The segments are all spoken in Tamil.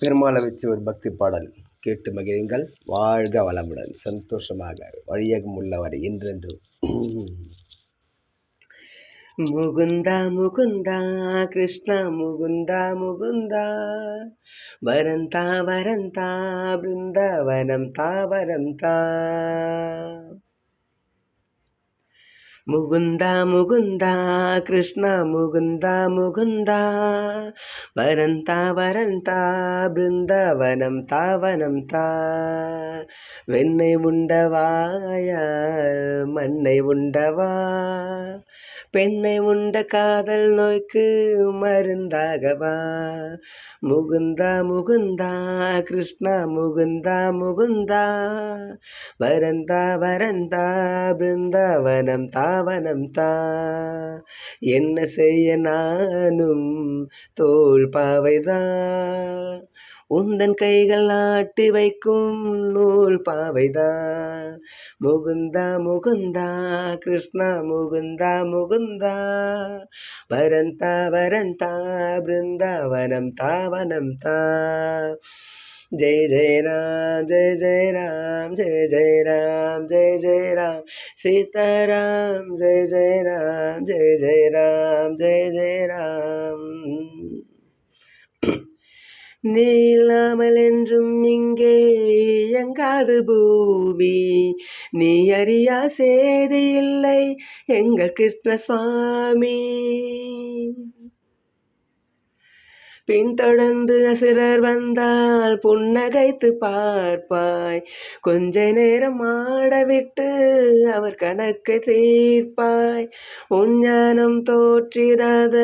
பெருமாளை வச்சு ஒரு பக்தி பாடல் கேட்டு மகிழுங்கள். வாழ்க வளமுடன். சந்தோஷமாக வழியகம் உள்ளவரை என்றென்று. முகுந்தா முகுந்தா கிருஷ்ணா முகுந்தா முகுந்தா. வரந்தா வரந்தா பிருந்தாவனம் தாவரம் தா முகுந்தா முகுந்தா கிருஷ்ணா முகுந்தா முகுந்தா வரந்தா வரந்தா பிருந்தாவனம் தாவனம் தா வெண்ணை உண்டவாயால் மண்ணை உண்டவா பெண்ணை உண்ட காதல் நோய்க்கு மருந்தாகவா முகுந்தா முகுந்தா கிருஷ்ணா முகுந்தா முகுந்தா வரந்தா வரந்தா பிருந்தாவனம் பாவனம் தா. என்ன செய்ய நானும் தோல் பாவைதா உந்தன் கைகள் ஆட்டி வைக்கும் நூல் பாவைதா முகுந்தா முகுந்தா கிருஷ்ணா முகுந்தா முகுந்தா. வரந்தா வரந்தா பிருந்தாவனம் தாவனம் தா. ஜெய ஜெய ராம் ஜெய ஜெய ராம் ஜெய ஜெய ராம் ஜெய ஜெய ராம் சீதாராம் ஜெய ஜெய ராம் ஜெய ஜெய ராம் ஜெய ஜெய ராம் நீ இல்லாமல் என்றும் இங்கே இயங்காது பூமி நீ அறியா சேதி இல்லை எங்கள் கிருஷ்ணசுவாமி பின்தொடர்ந்து அசுரர் வந்தால் புன்னகைத்து பார்ப்பாய். கொஞ்ச நேரம் ஆடவிட்டு அவர் கணக்கு தீர்ப்பாய். உஞ்ஞானம் தோற்றிடாத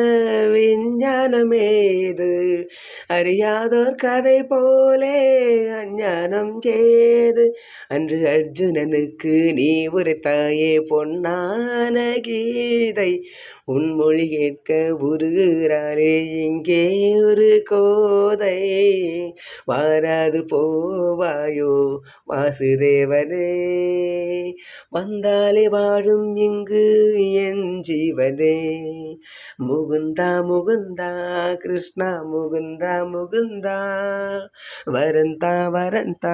விஞ்ஞானமேது. அறியாதோர் கதை போலே ஞானம் ஏது அன்று அர்ஜுனனுக்கு நீ ஒரு தாயே பொன்னான கீதை. உன் மொழி கேட்க உருகிறாளே இங்கே ஒரு கோதை. வாராது போவாயோ வாசுதேவனே. வந்தாலே வாழும் இங்கு என் ஜீவனே. முகுந்தா முகுந்தா கிருஷ்ணா முகுந்தா முகுந்தா. வரந்தா வரந்தா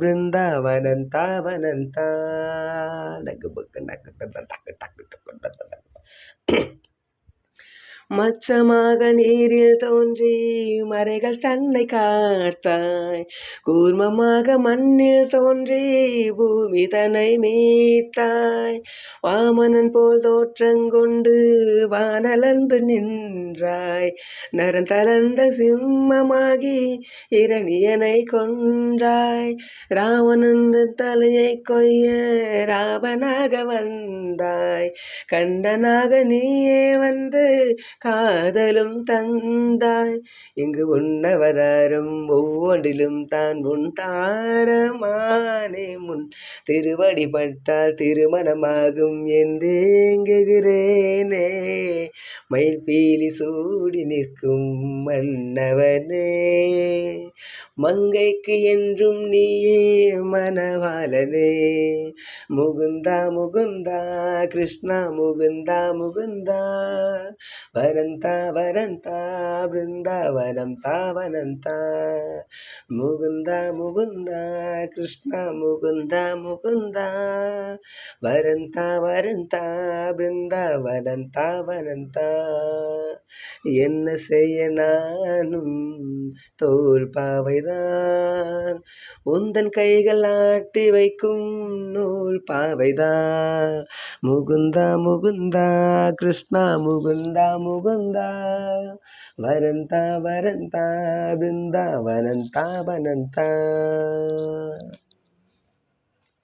பிருந்தாவனந்தா வனந்தா. நக்கு பக்கு நக்கு டக்கு டக்கு டக்கு டக்கு மச்சமாக நீரில் தோன்றி மறைகள் தன்னை காத்தாய். கூர்மமாக மண்ணில் தோன்றி பூமி தன்னை மீத்தாய். வாமனன் போல் தோற்றங்கொண்டு வானலந்து நின்றாய். நரந்தளர்ந்த சிம்மமாகி இரணியனை கொன்றாய். ராவணன் தலையை கொய்ய ராவனாக வந்தாய். கண்டனாக நீயே வந்து காதலும் தந்தாய். இங்கு உன்னவதாரம் ஒவ்வொன்றிலும் தான் உன் தாரமானே. முன் திருவடி பட்டால் திருமணமாகும் என்றேங்குகிறேனே. மயில் பீலி சூடி நிற்கும் மன்னவனே. மங்கைக்கு என்றும் நீயே மனவாளனே முகுந்தா முகுந்தா கிருஷ்ணா முகுந்தா முகுந்தா. வரந்தா வரந்தா பிருந்தாவனம் தாவனந்தா முகுந்தா முகுந்தா கிருஷ்ணா முகுந்தா முகுந்தா. வரந்தா வரந்தா பிருந்தாவனம் தாவனந்தா என்ன செய்ய நானும் தோல் பாவை பாவைதான் உந்தன் கைகள் ஆட்டி வைக்கும் நூல் பாவைதான் முகுந்தா முகுந்தா கிருஷ்ணா முகுந்தா முகுந்தா. வரந்தா வரந்தா பிருந்தாவனந்தா வனந்தா